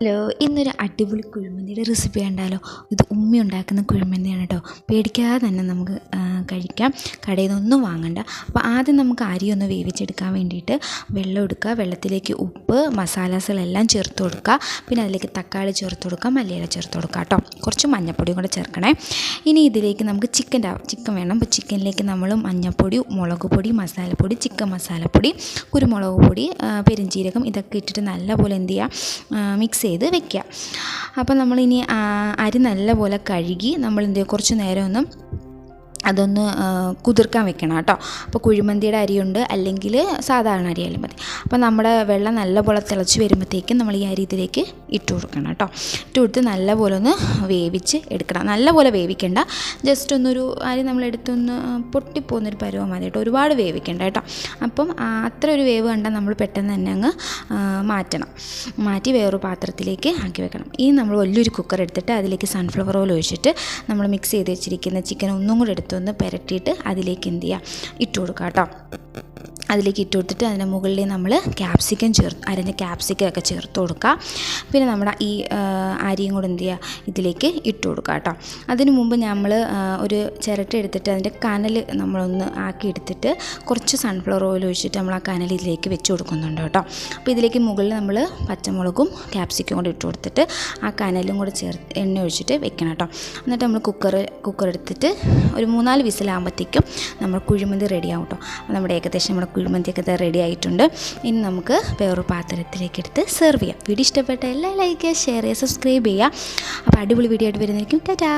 Hello ഇന്നൊരു അടിപൊളി കുഴിമന്തിയുടെ recipe കണ്ടാലോ? ഇത് ഉമ്മി ഉണ്ടാക്കുന്ന കുഴിമന്തിയാണ് കേട്ടോ പേടിക്കാതെ തന്നെ നമുക്ക് കഴിക്കാം. കടയിൽ നിന്നൊന്നും വാങ്ങണ്ട. അപ്പോൾ ആദ്യം നമുക്ക് അരി ഒന്ന് വേവിച്ചെടുക്കാൻ വേണ്ടിയിട്ട് വെള്ളം എടുക്കുക. വെള്ളത്തിലേക്ക് ഉപ്പ് മസാലാസുകളെല്ലാം ചേർത്ത് കൊടുക്കുക. പിന്നെ അതിലേക്ക് തക്കാളി ചേർത്ത് കൊടുക്കുക. മല്ലിയില ചേർത്ത് കൊടുക്കുക കേട്ടോ കുറച്ച് മഞ്ഞപ്പൊടിയും കൂടെ ചേർക്കണേ. ഇനി ഇതിലേക്ക് നമുക്ക് ചിക്കന്റെ ചിക്കൻ വേണം. അപ്പോൾ ചിക്കനിലേക്ക് നമ്മൾ മഞ്ഞൾപ്പൊടി മുളക് പൊടി മസാലപ്പൊടി ചിക്കൻ മസാലപ്പൊടി കുരുമുളക് പൊടി ആ, പെരുംജീരകം ഇതൊക്കെ ഇട്ടിട്ട് നല്ലപോലെ എന്ത് ചെയ്യുക മിക്സ് ചെയ്ത് വെക്കുക അപ്പോൾ നമ്മളിനി അരി നല്ലപോലെ കഴുകി നമ്മൾ എന്ത് കുറച്ച് നേരം ഒന്ന് അതൊന്ന് കുതിർക്കാൻ വെക്കണം കേട്ടോ. അപ്പോൾ കുഴിമന്തിയുടെ അരിയുണ്ട് അല്ലെങ്കിൽ സാധാരണ അരി ആയാലും മതി. അപ്പോൾ നമ്മുടെ വെള്ളം നല്ലപോലെ തിളച്ച് വരുമ്പോഴത്തേക്കും നമ്മൾ ഈ അരി ഇതിലേക്ക് ഇട്ട് കൊടുക്കണം കേട്ടോ. ഇട്ട് കൊടുത്ത് നല്ലപോലെ ഒന്ന് വേവിച്ച് എടുക്കണം. നല്ലപോലെ വേവിക്കേണ്ട. ജസ്റ്റ് ഒന്നൊരു അരി നമ്മൾ എടുത്തൊന്ന് പൊട്ടിപ്പോകുന്നൊരു പരുവം മതി കേട്ടോ. ഒരുപാട് വേവിക്കേണ്ട കേട്ടോ. അപ്പം അത്ര ഒരു വേവ് കണ്ടാൽ നമ്മൾ പെട്ടെന്ന് തന്നെ അങ്ങ് മാറ്റണം. മാറ്റി വേറൊരു പാത്രത്തിലേക്ക് ആക്കി വെക്കണം. ഇനി നമ്മൾ വലിയൊരു കുക്കർ എടുത്തിട്ട് അതിലേക്ക് സൺഫ്ലവർ ഓയിൽ ഒഴിച്ചിട്ട് നമ്മൾ മിക്സ് ചെയ്ത് വെച്ചിരിക്കുന്ന ചിക്കൻ ഒന്നും കൂടെ എടുത്തൊന്ന് പുരട്ടിയിട്ട് അതിലേക്ക് എന്ത് ചെയ്യുക? ഇട്ട് കൊടുക്കുക കേട്ടോ. അതിലേക്ക് ഇട്ട് കൊടുത്തിട്ട് അതിന്റെ മുകളിൽ നമ്മൾ ക്യാപ്സിക്കം ചേർത്ത് അരിഞ്ഞ ക്യാപ്സിക്കം ഒക്കെ ചേർത്ത് കൊടുക്കുക. പിന്നെ നമ്മുടെ ഈ അരിയും കൂടെ എന്ത് ചെയ്യുക? ഇതിലേക്ക് ഇട്ട് കൊടുക്കുക കേട്ടോ. അതിന് മുമ്പ് നമ്മൾ ഒരു ചിരട്ട എടുത്തിട്ട് അതിന്റെ കനൽ നമ്മളൊന്ന് ആക്കി എടുത്തിട്ട് കുറച്ച് സൺഫ്ലവർ ഓയിൽ ഒഴിച്ചിട്ട് നമ്മൾ ആ കനൽ ഇതിലേക്ക് വെച്ച് കൊടുക്കുന്നുണ്ട് കേട്ടോ. അപ്പോൾ ഇതിലേക്ക് മുകളിൽ നമ്മൾ പച്ചമുളകും ക്യാപ്സിക്കും കൂടെ ഇട്ട് കൊടുത്തിട്ട് ആ കനലും കൂടെ ചേർത്ത് എണ്ണ ഒഴിച്ചിട്ട് വെക്കണം കേട്ടോ. എന്നിട്ട് നമ്മൾ കുക്കർ കുക്കർ എടുത്തിട്ട് ഒരു മൂന്നാൽ വിസിലാകുമ്പോഴത്തേക്കും നമ്മൾ കുഴിമന്തി റെഡിയാവും കേട്ടോ. നമ്മുടെ ഏകദേശം നമ്മുടെ കുഴിമന്തിയൊക്കെ റെഡി ആയിട്ടുണ്ട്. ഇനി നമുക്ക് വേറൊരു പാത്രത്തിലേക്ക് എടുത്ത് സെർവ് ചെയ്യാം. വീഡിയോ ഇഷ്ടപ്പെട്ട എല്ലാ ലൈക്ക് ഷെയർ ചെയ്യുക സബ്സ്ക്രൈബ് ചെയ്യുക. അപ്പോൾ അടിപൊളി വീഡിയോ ആയിട്ട് വരുന്നതായിരിക്കും. ടാറ്റാ